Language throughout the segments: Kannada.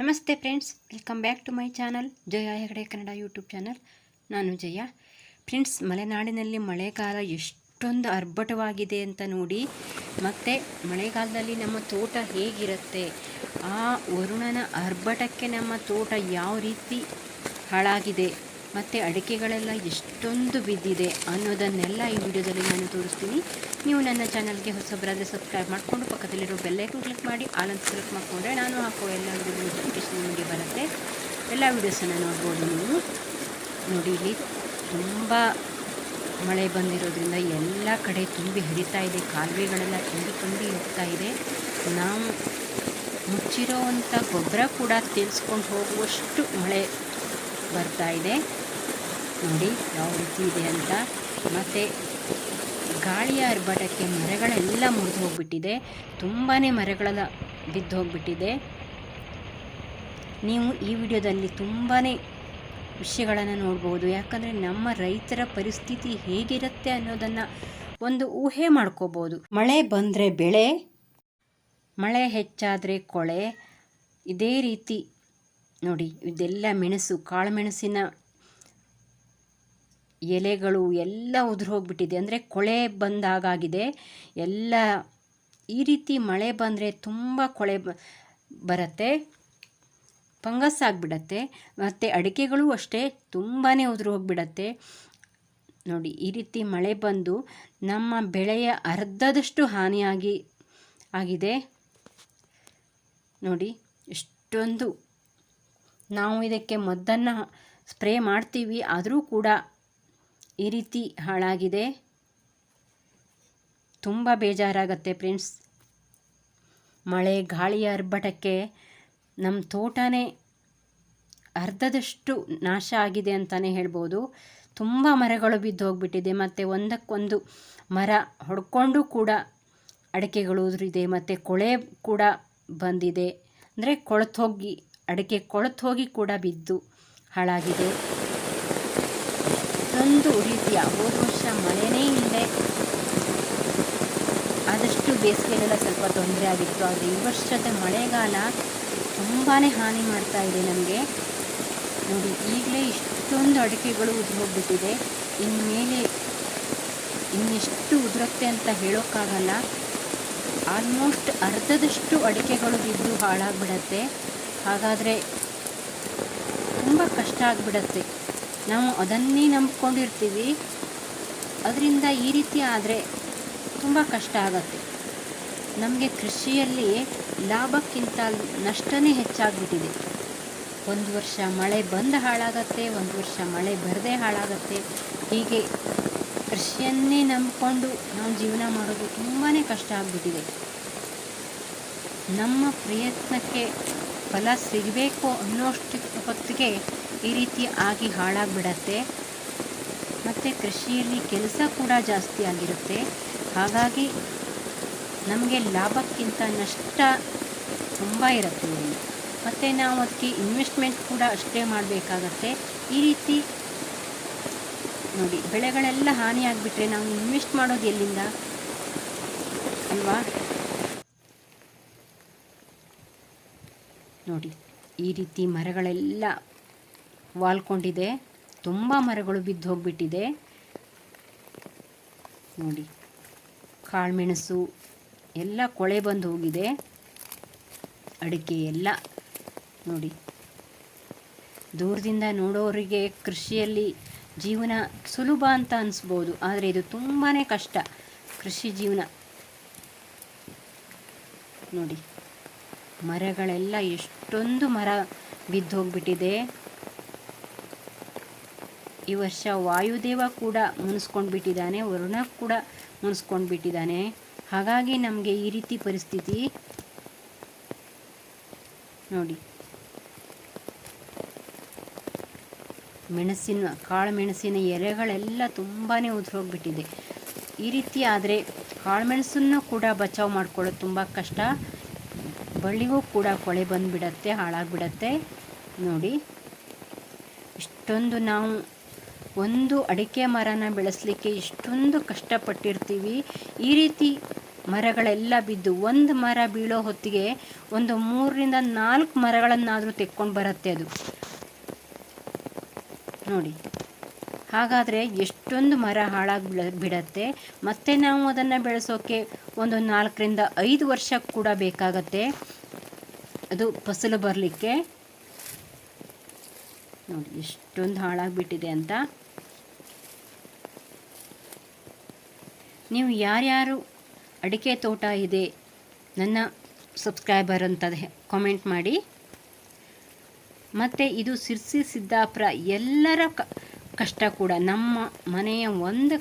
ನಮಸ್ತೆ friends, welcome back to my channel Jaya Hegade Kannada YouTube channel. ನಾನು ಜಯ. ಫ್ರೆಂಡ್ಸ್, ಮಲೆನಾಡಿನಲ್ಲಿ ಮಳೆಗಾಲ ಎಷ್ಟೊಂದು ಅರ್ಭಟವಾಗಿದೆ ಅಂತ ನೋಡಿ, ಮತ್ತು ಮಳೆಗಾಲದಲ್ಲಿ ನಮ್ಮ ತೋಟ ಹೇಗಿರುತ್ತೆ, ಆ ವರುಣನ ಅರ್ಭಟಕ್ಕೆ ನಮ್ಮ ತೋಟ ಯಾವ ರೀತಿ ಹಾಳಾಗಿದೆ ಮತ್ತು ಅಡಿಕೆಗಳೆಲ್ಲ ಎಷ್ಟೊಂದು ಬಿದ್ದಿದೆ ಅನ್ನೋದನ್ನೆಲ್ಲ ಈ ವಿಡಿಯೋದಲ್ಲಿ ನಾನು ತೋರಿಸ್ತೀನಿ. ನೀವು ನನ್ನ ಚಾನಲ್ಗೆ ಹೊಸಬರಾದರೆ ಸಬ್ಸ್ಕ್ರೈಬ್ ಮಾಡಿಕೊಂಡು ಪಕ್ಕದಲ್ಲಿರೋ ಬೆಲ್ಲೈಕನ್ ಕ್ಲಿಕ್ ಮಾಡಿ, ಆಲ್ ಕ್ಲಿಕ್ ಮಾಡಿಕೊಂಡ್ರೆ ನಾನು ಹಾಕೋ ಎಲ್ಲ ವಿಡಿಯೋ ನೋಟಿಫಿಕೇಶನ್ ನಿಮಗೆ ಬರುತ್ತೆ. ಎಲ್ಲ ವಿಡಿಯೋಸನ್ನು ನೋಡ್ಬೋದು ನೀವು. ನೋಡಿ, ಇಲ್ಲಿ ತುಂಬ ಮಳೆ ಬಂದಿರೋದ್ರಿಂದ ಎಲ್ಲ ಕಡೆ ತುಂಬಿ ಹರಿತಾ ಇದೆ, ಕಾಲುವೆಗಳೆಲ್ಲ ತುಂಬಿ ತುಂಬಿ ಹೋಗ್ತಾ ಇದೆ. ನಾವು ಮುಚ್ಚಿರೋವಂಥ ಗೊಬ್ಬರ ಕೂಡ ತೇಲ್ಸ್ಕೊಂಡು ಹೋಗುವಷ್ಟು ಮಳೆ ಬರ್ತಾ ಇದೆ. ನೋಡಿ ಯಾವ ರೀತಿ ಇದೆ ಅಂತ. ಮತ್ತು ಗಾಳಿಯ ಅರ್ಭಟಕ್ಕೆ ಮರಗಳೆಲ್ಲ ಮುರಿದು ಹೋಗ್ಬಿಟ್ಟಿದೆ. ತುಂಬಾ ಮರಗಳೆಲ್ಲ ಬಿದ್ದು ಹೋಗ್ಬಿಟ್ಟಿದೆ. ನೀವು ಈ ವಿಡಿಯೋದಲ್ಲಿ ತುಂಬಾ ವಿಷಯಗಳನ್ನು ನೋಡ್ಬೋದು. ಯಾಕಂದರೆ ನಮ್ಮ ರೈತರ ಪರಿಸ್ಥಿತಿ ಹೇಗಿರುತ್ತೆ ಅನ್ನೋದನ್ನು ಒಂದು ಊಹೆ ಮಾಡ್ಕೋಬೋದು. ಮಳೆ ಬಂದರೆ ಬೆಳೆ, ಮಳೆ ಹೆಚ್ಚಾದರೆ ಕೊಳೆ. ಇದೇ ರೀತಿ ನೋಡಿ, ಇದೆಲ್ಲ ಮೆಣಸು, ಕಾಳುಮೆಣಸಿನ ಎಲೆಗಳು ಎಲ್ಲ ಉದುರು ಹೋಗ್ಬಿಟ್ಟಿದೆ. ಅಂದರೆ ಕೊಳೆ ಬಂದಾಗಾಗಿದೆ ಎಲ್ಲ ಈ ರೀತಿ ಮಳೆ ಬಂದರೆ ತುಂಬ ಕೊಳೆ ಬರುತ್ತೆ, ಫಂಗಸ್ ಆಗಿಬಿಡತ್ತೆ, ಮತ್ತು ಅಡಿಕೆಗಳು ಅಷ್ಟೇ ತುಂಬಾ ಉದುರು ಹೋಗಿಬಿಡತ್ತೆ. ನೋಡಿ, ಈ ರೀತಿ ಮಳೆ ಬಂದು ನಮ್ಮ ಬೆಳೆಯ ಅರ್ಧದಷ್ಟು ಹಾನಿಯಾಗಿ, ಆಗಿದೆ. ನೋಡಿ, ಎಷ್ಟೊಂದು ನಾವು ಇದಕ್ಕೆ ಮದ್ದನ್ನು ಸ್ಪ್ರೇ ಮಾಡ್ತೀವಿ. ಆದರೂ ಕೂಡ ಈ ರೀತಿ ಹಾಳಾಗಿದೆ. ತುಂಬ ಬೇಜಾರಾಗತ್ತೆ ಫ್ರೆಂಡ್ಸ್. ಮಳೆ, ಗಾಳಿಯ ಅರ್ಭಟಕ್ಕೆ ನಮ್ಮ ತೋಟನೇ ಅರ್ಧದಷ್ಟು ನಾಶ ಆಗಿದೆ ಅಂತಲೇ ಹೇಳ್ಬೋದು. ತುಂಬ ಮರಗಳು ಬಿದ್ದು ಹೋಗ್ಬಿಟ್ಟಿದೆ. ಮತ್ತು ಒಂದಕ್ಕೊಂದು ಮರ ಹೊಡ್ಕೊಂಡು ಕೂಡ ಅಡಿಕೆಗಳು ಉದುರಿದೆ. ಮತ್ತು ಕೊಳೆ ಕೂಡ ಬಂದಿದೆ. ಅಂದರೆ ಕೊಳೆತು ಹೋಗಿ ಅಡಿಕೆ ಕೊಳೆತು ಹೋಗಿ ಕೂಡ ಬಿದ್ದು ಹಾಳಾಗಿದೆ. ಒಂದು ರೀತಿಯ ಹೋದ ವರ್ಷ ಮಳೆನೇ ಇಲ್ಲದೆ ಆದಷ್ಟು ಬೇಸಿಗೆಲೆಲ್ಲ ಸ್ವಲ್ಪ ತೊಂದರೆ ಆಗಿತ್ತು. ಆದರೆ ಈ ವರ್ಷದ ಮಳೆಗಾಲ ತುಂಬಾ ಹಾನಿ ಮಾಡ್ತಾ ಇದೆ ನಮಗೆ. ನೋಡಿ, ಈಗಲೇ ಇಷ್ಟೊಂದು ಅಡಿಕೆಗಳು ಉದುರೋಗ್ಬಿಟ್ಟಿದೆ ಇನ್ಮೇಲೆ ಇನ್ನೆಷ್ಟು ಉದುರುತ್ತೆ ಅಂತ ಹೇಳೋಕ್ಕಾಗಲ್ಲ. ಆಲ್ಮೋಸ್ಟ್ ಅರ್ಧದಷ್ಟು ಅಡಿಕೆಗಳು ಬಿದ್ದು ಹಾಳಾಗ್ಬಿಡತ್ತೆ. ಹಾಗಾದರೆ ತುಂಬ ಕಷ್ಟ ಆಗಿಬಿಡತ್ತೆ. ನಾವು ಅದನ್ನೇ ನಂಬ್ಕೊಂಡಿರ್ತೀವಿ. ಅದರಿಂದ ಈ ರೀತಿ ಆದರೆ ತುಂಬ ಕಷ್ಟ ಆಗತ್ತೆ. ನಮಗೆ ಕೃಷಿಯಲ್ಲಿ ಲಾಭಕ್ಕಿಂತ ನಷ್ಟನೇ ಹೆಚ್ಚಾಗ್ಬಿಟ್ಟಿದೆ. ಒಂದು ವರ್ಷ ಮಳೆ ಬಂದು ಹಾಳಾಗತ್ತೆ, ಒಂದು ವರ್ಷ ಮಳೆ ಬರದೇ ಹಾಳಾಗತ್ತೆ. ಹೀಗೆ ಕೃಷಿಯನ್ನೇ ನಂಬಿಕೊಂಡು ನಾವು ಜೀವನ ಮಾಡೋದು ತುಂಬಾ ಕಷ್ಟ ಆಗಿಬಿಟ್ಟಿದೆ. ನಮ್ಮ ಪ್ರಯತ್ನಕ್ಕೆ ಫಲ ಸಿಗಬೇಕು ಅನ್ನೋಷ್ಟು ಹೊತ್ತಿಗೆ ಈ ರೀತಿ ಆಗಿ ಹಾಳಾಗಿಬಿಡತ್ತೆ. ಮತ್ತು ಕೃಷಿಯಲ್ಲಿ ಕೆಲಸ ಕೂಡ ಜಾಸ್ತಿ ಆಗಿರುತ್ತೆ. ಹಾಗಾಗಿ ನಮಗೆ ಲಾಭಕ್ಕಿಂತ ನಷ್ಟ ತುಂಬ ಇರುತ್ತೆ ಇಲ್ಲಿ. ಮತ್ತು ನಾವು ಅದಕ್ಕೆ ಇನ್ವೆಸ್ಟ್ಮೆಂಟ್ ಕೂಡ ಅಷ್ಟೇ ಮಾಡಬೇಕಾಗತ್ತೆ. ಈ ರೀತಿ ನೋಡಿ, ಬೆಳೆಗಳೆಲ್ಲ ಹಾನಿಯಾಗಿಬಿಟ್ರೆ ನಾವು ಇನ್ವೆಸ್ಟ್ ಮಾಡೋದು ಎಲ್ಲಿಂದ? ಅಲ್ವಾ? ನೋಡಿ, ಈ ರೀತಿ ಮರಗಳೆಲ್ಲ ವಾಲ್ಕೊಂಡಿದೆ. ತುಂಬ ಮರಗಳು ಬಿದ್ದು ಹೋಗ್ಬಿಟ್ಟಿದೆ. ನೋಡಿ, ಕಾಳುಮೆಣಸು ಎಲ್ಲ ಕೊಳೆ ಬಂದು ಹೋಗಿದೆ. ಅಡಿಕೆ ಎಲ್ಲ, ನೋಡಿ. ದೂರದಿಂದ ನೋಡೋರಿಗೆ ಕೃಷಿಯಲ್ಲಿ ಜೀವನ ಸುಲಭ ಅಂತ ಅನಿಸ್ಬೋದು, ಆದರೆ ಇದು ತುಂಬಾ ಕಷ್ಟ ಕೃಷಿ ಜೀವನ. ನೋಡಿ. ಮರಗಳೆಲ್ಲ ಎಷ್ಟೊಂದು ಮರ ಬಿದ್ದು ಹೋಗ್ಬಿಟ್ಟಿದೆ. ಈ ವರ್ಷ ವಾಯುದೇವ ಕೂಡ ಮುನಿಸ್ಕೊಂಡು ಬಿಟ್ಟಿದ್ದಾನೆ ವರುಣ ಕೂಡ ಮುನಿಸ್ಕೊಂಡು ಬಿಟ್ಟಿದ್ದಾನೆ ಹಾಗಾಗಿ ನಮಗೆ ಈ ರೀತಿ ಪರಿಸ್ಥಿತಿ. ನೋಡಿ. ಮೆಣಸಿನ ಕಾಳು ಮೆಣಸಿನ ಎಲೆಗಳೆಲ್ಲ ತುಂಬಾ ಉದುರೋಗ್ಬಿಟ್ಟಿದೆ ಈ ರೀತಿ ಆದರೆ ಕಾಳುಮೆಣಸನ್ನು ಕೂಡ ಬಚಾವ್ ಮಾಡ್ಕೊಳ್ಳೋದು ತುಂಬ ಕಷ್ಟ. ಬಳ್ಳಿಗೂ ಕೂಡ ಕೊಳೆ ಬಂದುಬಿಡತ್ತೆ, ಹಾಳಾಗಿಬಿಡತ್ತೆ. ನೋಡಿ, ಇಷ್ಟೊಂದು ನಾವು ಒಂದು ಅಡಿಕೆ ಮರನ ಬೆಳೆಸಲಿಕ್ಕೆ ಇಷ್ಟೊಂದು ಕಷ್ಟಪಟ್ಟಿರ್ತೀವಿ. ಈ ರೀತಿ ಮರಗಳೆಲ್ಲ ಬಿದ್ದು ಒಂದು ಮರ ಬೀಳೋ ಹೊತ್ತಿಗೆ ಒಂದು ಮೂರರಿಂದ ನಾಲ್ಕು ಮರಗಳನ್ನಾದರೂ ತೆಕ್ಕೊಂಡು ಬರುತ್ತೆ ಅದು. ನೋಡಿ ಹಾಗಾದರೆ ಎಷ್ಟೊಂದು ಮರ ಹಾಳಾಗಿ ಬಿಡ ಬಿಡತ್ತೆ. ಮತ್ತೆ ನಾವು ಅದನ್ನು ಬೆಳೆಸೋಕ್ಕೆ ಒಂದು ನಾಲ್ಕರಿಂದ ಐದು ವರ್ಷ ಕೂಡ ಬೇಕಾಗತ್ತೆ. ಅದು ಫಸಲು ಬರಲಿಕ್ಕೆ. ನೋಡಿ, ಎಷ್ಟೊಂದು ಹಾಳಾಗಿಬಿಟ್ಟಿದೆ ಅಂತ. ನೀವು ಯಾರ್ಯಾರು ಅಡಿಕೆ ತೋಟ ಇದೆ, ನನ್ನ ಸಬ್ಸ್ಕ್ರೈಬರ್ ಅಂತ ಕಾಮೆಂಟ್ ಮಾಡಿ. ಮತ್ತು ಇದು ಸಿರ್ಸಿ, ಸಿದ್ದಾಪುರ ಎಲ್ಲರ ಕ ಕಷ್ಟ ಕೂಡ. ನಮ್ಮ ಮನೆಯ ಒಂದು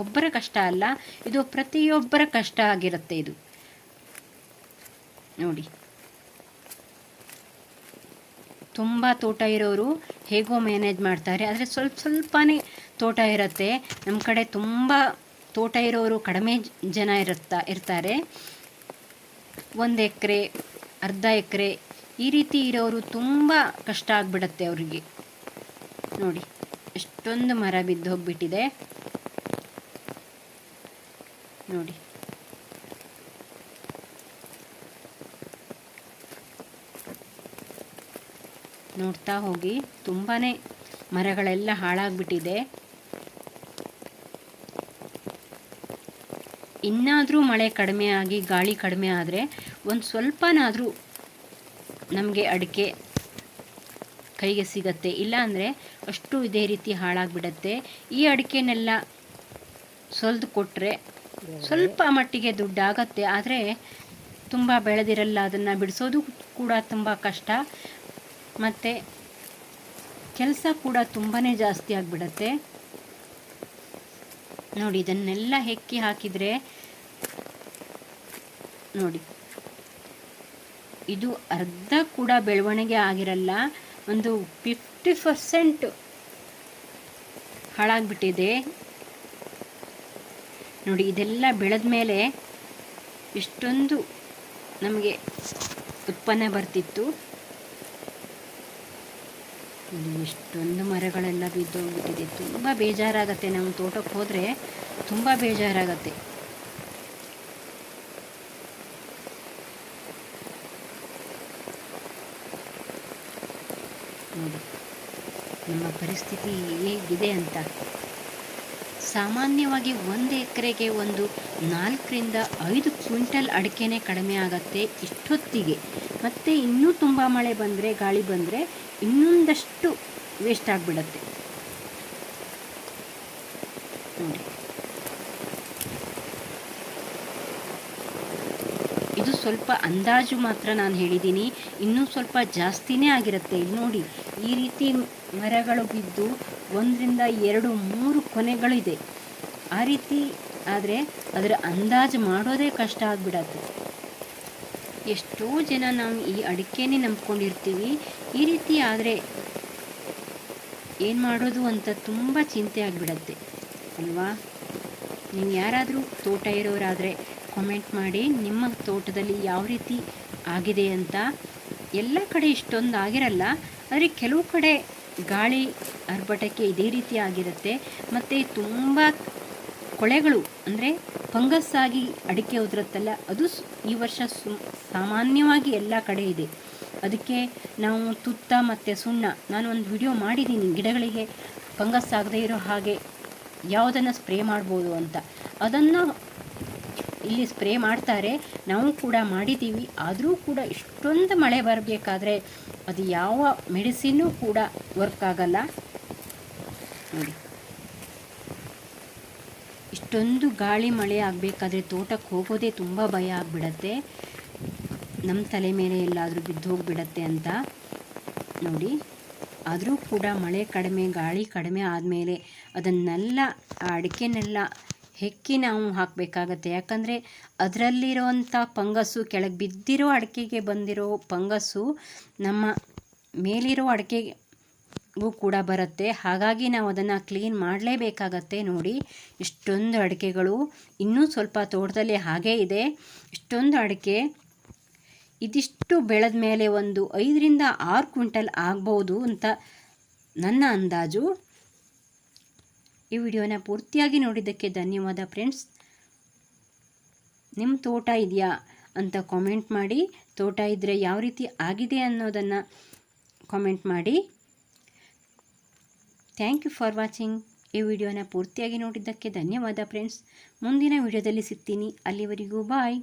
ಒಬ್ಬರ ಕಷ್ಟ ಅಲ್ಲ, ಇದು ಪ್ರತಿಯೊಬ್ಬರ ಕಷ್ಟ ಆಗಿರುತ್ತೆ ಇದು. ನೋಡಿ. ತುಂಬ ತೋಟ ಇರೋರು ಹೇಗೋ ಮ್ಯಾನೇಜ್ ಮಾಡ್ತಾರೆ, ಆದರೆ ಸ್ವಲ್ಪ ಸ್ವಲ್ಪನೇ ತೋಟ ಇರುತ್ತೆ. ನಮ್ಮ ಕಡೆ ತುಂಬ ತೋಟ ಇರೋರು ಕಡಿಮೆ ಜನ ಇರುತ್ತಾ, ಇರ್ತಾರೆ. ಒಂದು ಎಕರೆ, ಅರ್ಧ ಎಕರೆ ಈ ರೀತಿ ಇರೋರು ತುಂಬ ಕಷ್ಟ ಆಗಿಬಿಡತ್ತೆ ಅವರಿಗೆ. ನೋಡಿ. ಎಷ್ಟೊಂದು ಮರ ಬಿದ್ದು ಹೋಗ್ಬಿಟ್ಟಿದೆ. ನೋಡಿ. ನೋಡ್ತಾ ಹೋಗಿ ತುಂಬಾ ಮರಗಳೆಲ್ಲ ಹಾಳಾಗ್ಬಿಟ್ಟಿದೆ. ಇನ್ನಾದರೂ ಮಳೆ ಕಡಿಮೆ ಆಗಿ, ಗಾಳಿ ಕಡಿಮೆ ಆದರೆ ಒಂದು ಸ್ವಲ್ಪನಾದರೂ ನಮಗೆ ಅಡಿಕೆ ಕೈಗೆ ಸಿಗತ್ತೆ. ಇಲ್ಲಾಂದರೆ ಅಷ್ಟು ಇದೇ ರೀತಿ ಹಾಳಾಗಿಬಿಡತ್ತೆ. ಈ ಅಡಿಕೆನೆಲ್ಲ ಸೊಲ್ದು ಕೊಟ್ಟರೆ ಸ್ವಲ್ಪ ಮಟ್ಟಿಗೆ ದುಡ್ಡಾಗತ್ತೆ. ಆದರೆ ತುಂಬ ಬೆಳೆದಿರಲ್ಲ, ಅದನ್ನು ಬಿಡಿಸೋದು ಕೂಡ ತುಂಬ ಕಷ್ಟ. ಮತ್ತು ಕೆಲಸ ಕೂಡ ತುಂಬಾ ಜಾಸ್ತಿ ಆಗಿಬಿಡತ್ತೆ. ನೋಡಿ, ಇದನ್ನೆಲ್ಲ ಹೆಕ್ಕಿ ಹಾಕಿದರೆ ನೋಡಿ, ಇದು ಅರ್ಧ ಕೂಡ ಬೆಳವಣಿಗೆ ಆಗಿರಲ್ಲ. ಒಂದು ಫಿಫ್ಟಿ ಪರ್ಸೆಂಟ್ ಹಾಳಾಗ್ಬಿಟ್ಟಿದೆ. ನೋಡಿ, ಇದೆಲ್ಲ ಬೆಳೆದ ಮೇಲೆ ಇಷ್ಟೊಂದು ನಮಗೆ ಉತ್ಪನ್ನ ಬರ್ತಿತ್ತು. ಇಷ್ಟೊಂದು ಮರಗಳೆಲ್ಲ ಬಿದ್ದೋಗ್ಬಿಟ್ಟಿದೆ. ತುಂಬ ಬೇಜಾರಾಗತ್ತೆ. ನಮ್ಮ ತೋಟಕ್ಕೆ ಹೋದರೆ ತುಂಬ ಬೇಜಾರಾಗತ್ತೆ. ನೋಡಿ. ನಮ್ಮ ಪರಿಸ್ಥಿತಿ ಹೇಗಿದೆ ಅಂತ. ಸಾಮಾನ್ಯವಾಗಿ ಒಂದು ಎಕರೆಗೆ ಒಂದು ನಾಲ್ಕರಿಂದ ಐದು ಕ್ವಿಂಟಲ್ ಅಡಿಕೆನೇ ಕಡಿಮೆ ಆಗತ್ತೆ ಇಷ್ಟೊತ್ತಿಗೆ. ಮತ್ತು ಇನ್ನೂ ತುಂಬ ಮಳೆ ಬಂದರೆ, ಗಾಳಿ ಬಂದರೆ ಇನ್ನೊಂದಷ್ಟು ವೇಸ್ಟ್ ಆಗಿಬಿಡತ್ತೆ. ನೋಡಿ. ಸ್ವಲ್ಪ ಅಂದಾಜು ಮಾತ್ರ ನಾನು ಹೇಳಿದ್ದೀನಿ ಇನ್ನೂ ಸ್ವಲ್ಪ ಜಾಸ್ತಿನೇ ಆಗಿರುತ್ತೆ. ಇಲ್ಲಿ ನೋಡಿ, ಈ ರೀತಿ ಮರಗಳು ಬಿದ್ದು ಒಂದರಿಂದ ಎರಡು, ಮೂರು ಕೊನೆಗಳಿದೆ. ಆ ರೀತಿ ಆದರೆ ಅದರ ಅಂದಾಜು ಮಾಡೋದೇ ಕಷ್ಟ ಆಗಿಬಿಡತ್ತೆ. ಎಷ್ಟೋ ಜನ ನಾವು ಈ ಅಡಿಕೆನೇ ನಂಬ್ಕೊಂಡಿರ್ತೀವಿ. ಈ ರೀತಿ ಆದರೆ ಏನು ಮಾಡೋದು ಅಂತ ತುಂಬ ಚಿಂತೆ ಆಗಿಬಿಡತ್ತೆ. ಅಲ್ವಾ? ನೀವು ಯಾರಾದರೂ ತೋಟ ಇರೋರಾದರೆ ಕಾಮೆಂಟ್ ಮಾಡಿ, ನಿಮ್ಮ ತೋಟದಲ್ಲಿ ಯಾವ ರೀತಿ ಆಗಿದೆ ಅಂತ. ಎಲ್ಲ ಕಡೆ ಇಷ್ಟೊಂದು ಆಗಿರಲ್ಲ, ಆದರೆ ಕೆಲವು ಕಡೆ ಗಾಳಿ ಆರ್ಭಟಕ್ಕೆ ಇದೇ ರೀತಿ ಆಗಿರುತ್ತೆ. ಮತ್ತು ತುಂಬ ಕೊಳೆಗಳು, ಅಂದರೆ ಫಂಗಸ್ ಆಗಿ ಅಡಿಕೆ ಉದುರುತ್ತಲ್ಲ, ಅದು ಈ ವರ್ಷ ಸು, ಸಾಮಾನ್ಯವಾಗಿ ಎಲ್ಲ ಕಡೆ ಇದೆ. ಅದಕ್ಕೆ ನಾವು ತುತ್ತ ಮತ್ತು ಸುಣ್ಣ, ನಾನು ಒಂದು ವಿಡಿಯೋ ಮಾಡಿದ್ದೀನಿ ಗಿಡಗಳಿಗೆ ಫಂಗಸ್ ಆಗದೇ ಇರೋ ಹಾಗೆ ಯಾವುದನ್ನು ಸ್ಪ್ರೇ ಮಾಡ್ಬೋದು ಅಂತ. ಅದನ್ನು ಇಲ್ಲಿ ಸ್ಪ್ರೇ ಮಾಡ್ತಾರೆ. ನಾವು ಕೂಡ ಮಾಡಿದ್ದೀವಿ. ಆದರೂ ಕೂಡ ಇಷ್ಟೊಂದು ಮಳೆ ಬರಬೇಕಾದ್ರೆ ಅದು ಯಾವ ಮೆಡಿಸಿನ್ನು ಕೂಡ ವರ್ಕ್ ಆಗಲ್ಲ. ನೋಡಿ. ಇಷ್ಟೊಂದು ಗಾಳಿ ಮಳೆ ಆಗಬೇಕಾದ್ರೆ ತೋಟಕ್ಕೆ ಹೋಗೋದೇ ತುಂಬ ಭಯ ಆಗಿಬಿಡತ್ತೆ. ನಮ್ಮ ತಲೆ ಮೇಲೆ ಎಲ್ಲಾದರೂ ಬಿದ್ದು ಹೋಗಿಬಿಡತ್ತೆ ಅಂತ. ನೋಡಿ. ಆದರೂ ಕೂಡ ಮಳೆ ಕಡಿಮೆ, ಗಾಳಿ ಕಡಿಮೆ ಆದಮೇಲೆ ಅದನ್ನೆಲ್ಲ, ಆ ಅಡಿಕೆನೆಲ್ಲ ಹೆಕ್ಕಿ ನಾವು ಹಾಕಬೇಕಾಗತ್ತೆ. ಯಾಕಂದರೆ ಅದರಲ್ಲಿರುವಂಥ ಪಂಗಸ್ಸು ಕೆಳಗೆ ಬಿದ್ದಿರೋ ಅಡಿಕೆಗೆ ಬಂದಿರೋ ಪಂಗಸ್ಸು ನಮ್ಮ ಮೇಲಿರೋ ಅಡಿಕೆಗೂ ಕೂಡ ಬರುತ್ತೆ. ಹಾಗಾಗಿ ನಾವು ಅದನ್ನು ಕ್ಲೀನ್ ಮಾಡಲೇಬೇಕಾಗತ್ತೆ ನೋಡಿ. ಇಷ್ಟೊಂದು ಅಡಿಕೆಗಳು ಇನ್ನೂ ಸ್ವಲ್ಪ ತೋಟದಲ್ಲಿ ಹಾಗೇ ಇದೆ. ಇಷ್ಟೊಂದು ಅಡಿಕೆ ಇದಿಷ್ಟು ಬೆಳೆದ ಮೇಲೆ ಒಂದು ಐದರಿಂದ ಆರು ಕ್ವಿಂಟಲ್ ಆಗ್ಬೋದು ಅಂತ ನನ್ನ ಅಂದಾಜು. ಈ ವಿಡಿಯೋನ ಪೂರ್ತಿಯಾಗಿ ನೋಡಿದ್ದಕ್ಕೆ ಧನ್ಯವಾದ ಫ್ರೆಂಡ್ಸ್. ನಿಮ್ಮ ತೋಟ ಇದೆಯಾ ಅಂತ ಕಾಮೆಂಟ್ ಮಾಡಿ, ತೋಟ ಇದ್ದರೆ ಯಾವ ರೀತಿ ಆಗಿದೆ ಅನ್ನೋದನ್ನು ಕಾಮೆಂಟ್ ಮಾಡಿ. ಥ್ಯಾಂಕ್ ಯು ಫಾರ್ ವಾಚಿಂಗ್ ಈ ವಿಡಿಯೋನ ಪೂರ್ತಿಯಾಗಿ ನೋಡಿದ್ದಕ್ಕೆ ಧನ್ಯವಾದ ಫ್ರೆಂಡ್ಸ್. ಮುಂದಿನ ವಿಡಿಯೋದಲ್ಲಿ ಸಿಗ್ತೀನಿ. ಅಲ್ಲಿವರೆಗೂ ಬಾಯ್